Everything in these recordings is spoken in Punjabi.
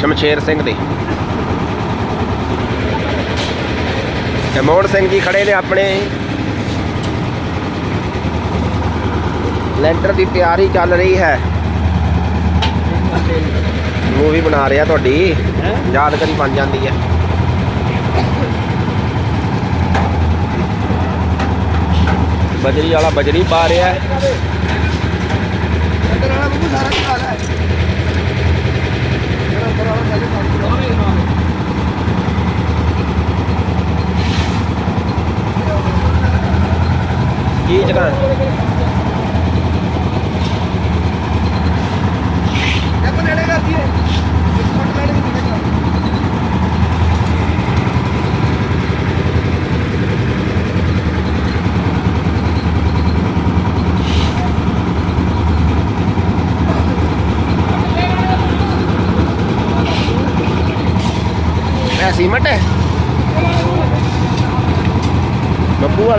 ਸ਼ਮਸ਼ੇਰ ਸਿੰਘ ਦੀ। ਤੇ ਮੋਹਨ ਸਿੰਘ ਜੀ ਖੜੇ ਨੇ ਆਪਣੇ। ਲੈਂਟਰ ਦੀ ਤਿਆਰੀ ਚੱਲ ਰਹੀ ਹੈ। ਮੂਵੀ ਬਣਾ ਰਿਹਾ ਤੁਹਾਡੀ। ਯਾਦਗਾਰੀ ਬਣ ਜਾਂਦੀ ਹੈ। ਬਜਰੀ ਵਾਲਾ ਬਜਰੀ ਪਾ ਰਿਹਾ ਹੈ ਕੀ ਜਗ੍ਹਾ ਇਹ ਸੀਮਟ ਹੈ। ਕੀ ਵਾਲਾ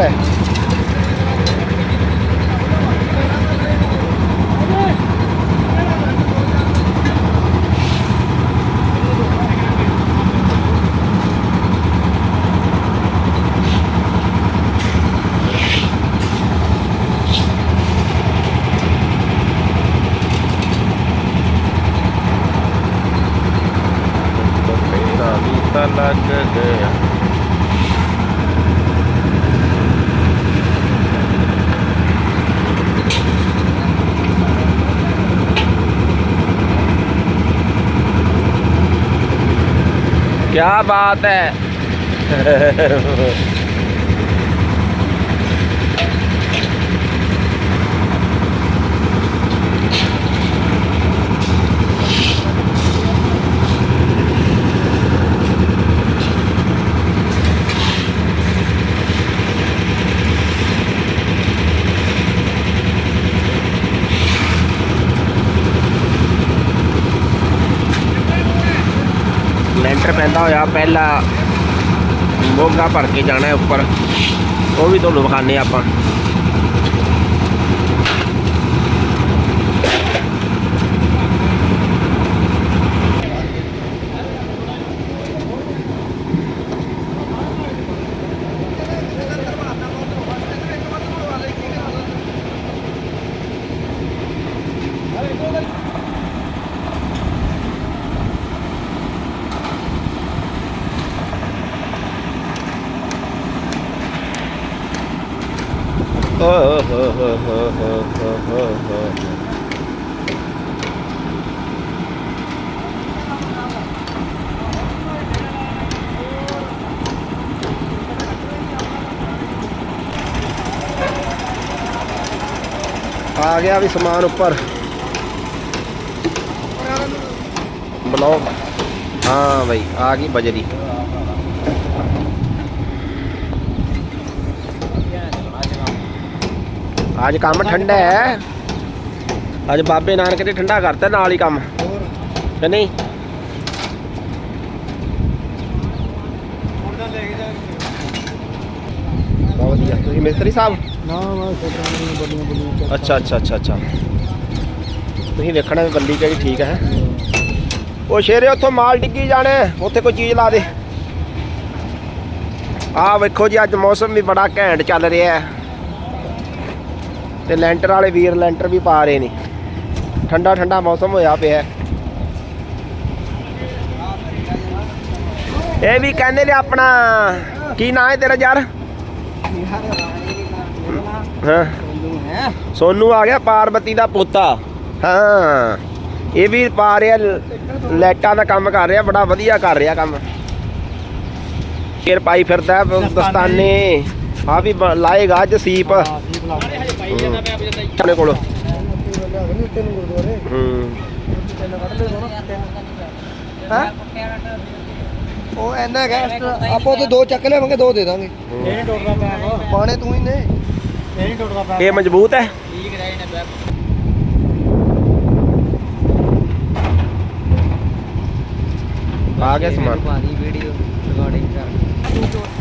ਹੈ ਤੇਰਾ ਵੀ ਤਾਂ ਲੱਗ ਗਿਆ क्या बात है ਲੈਂਟਰ ਪੈਂਦਾ ਹੋਇਆ ਪਹਿਲਾ ਮੋਗਾ ਭਰ ਕੇ ਜਾਣਾ ਉੱਪਰ। ਉਹ ਵੀ ਤੁਹਾਨੂੰ ਵਿਖਾਣੇ ਆਪਾਂ। ਆ ਗਿਆ ਵੀ ਸਮਾਨ ਉੱਪਰ ਬਲੌਕ ਹਾਂ ਬਈ ਆ ਗਈ ਬਜਰੀ ਅੱਜ ਕੰਮ ਠੰਡਾ ਹੈ। ਅੱਜ ਬਾਬੇ ਨਾਨਕ ਨੇ ਠੰਡਾ ਕਰਤਾ ਨਾਲ ਹੀ ਕੰਮ। ਕਿ ਨਹੀਂ? ਬਹੁਤ ਵਧੀਆ। ਤੁਸੀਂ ਮਿਸਤਰੀ ਸਾਹਿਬ? ਨਾ ਮੈਂ ਛੋਟੀਆਂ ਬੜੀਆਂ ਬੜੀਆਂ ਅੱਛਾ ਅੱਛਾ ਅੱਛਾ ਅੱਛਾ। ਤੁਸੀਂ ਵੇਖਣਾ ਵੀ ਬੰਦੀ ਕਿਹੜੀ ਠੀਕ ਹੈ। ਉਹ ਸ਼ੇਰੇ ਉੱਥੋਂ ਮਾਲ ਡਿੱਗੀ ਜਾਣੇ ਉੱਥੇ ਕੋਈ ਚੀਜ਼ ਲਾ ਦੇ। ਆਹ ਵੇਖੋ ਜੀ ਅੱਜ ਮੌਸਮ ਵੀ ਬੜਾ ਘੈਂਟ ਚੱਲ ਰਿਹਾ ਹੈ। ਤੇ ਲੈਂਟਰ ਵਾਲੇ ਵੀਰ ਲੈਂਟਰ ਵੀ ਪਾ ਰਹੇ ਨੇ। ਠੰਡਾ ਠੰਡਾ ਮੌਸਮ ਹੋਇਆ ਪਿਆ। ਇਹ ਵੀ ਕਹਿੰਦੇ ਨੇ ਆਪਣਾ ਕੀ ਨਾਂ ਹੈ ਤੇਰਾ ਯਾਰ? ਹਾਂ। ਸੋਨੂ ਆ ਗਿਆ ਪਾਰਵਤੀ ਦਾ ਪੋਤਾ। ਹਾਂ। ਇਹ ਵੀ ਪਾ ਰਿਹਾ ਲ- ਲਾਈਟਾਂ ਦਾ ਕੰਮ ਕਰ ਰਿਹਾ ਬੜਾ ਵਧੀਆ ਕਰ ਰਿਹਾ ਕੰਮ। ਫੇਰ ਪਾਈ ਫਿਰਦਾ ਦਸਤਾਨੇ। ਆ ਵੀ ਲਾਏਗਾ ਅੱਜ ਸੀਪ। ਆਪਣੇ ਕੋਲ। ਹੂੰ। ਉਹ ਐਨਾ ਗੈਸ ਆਪਾਂ ਤੇ ਦੋ ਚੱਕ ਲਿਆਵਾਂਗੇ ਦੋ ਦੇ ਦਾਂਗੇ। ਨਹੀਂ ਟੁੱਟਦਾ ਪਿਆ ਪਾਣੇ ਤੂੰ ਹੀ ਨੇ ਨਹੀਂ ਟੁੱਟਦਾ ਪਿਆ। ਇਹ ਮਜ਼ਬੂਤ ਹੈ? ਠੀਕ ਰਹੇ ਨੇ ਬੈਕ ਆ ਗਿਆ ਸਮਾਨ। ਪਾਣੀ ਵੀਡੀਓ ਰਿਕਾਰਡਿੰਗ ਕਰ।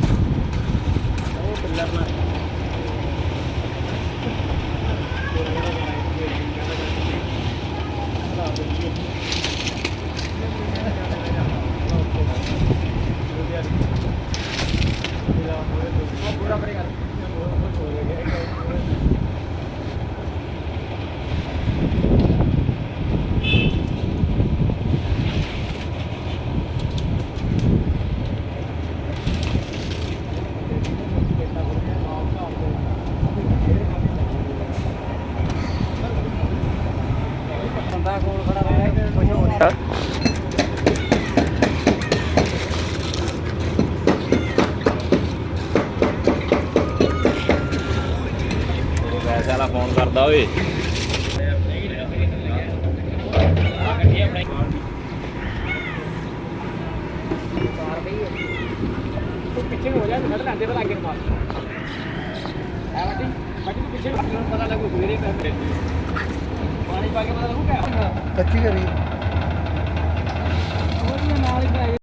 ਬੰਦਾ ਕੋਲ ਖੜਾ ਹੋਇਆ ਕੁਝ ਹੋ ਨਹੀਂ ਹਾਂ। ਵੈਸੇ ਵਾਲਾ ਫੋਨ ਕਰਦਾ ਓਏ। ਤੂੰ ਪਿੱਛੇ ਹੋ ਜਾ ਸਾਡੇ ਲਾਂਦੇ ਪਰ ਅੱਗੇ ਮਾਰ ਹੈ ਬਾਟੀ ਬਾਟੀ ਤੂੰ ਪਿੱਛੇ। ਪਤਾ ਲੱਗੂ ਸਵੇਰੇ ਪੈ ਕੱਚੀ ਕਰੀ। ਉਹਦੇ ਨਾਲ ਹੀ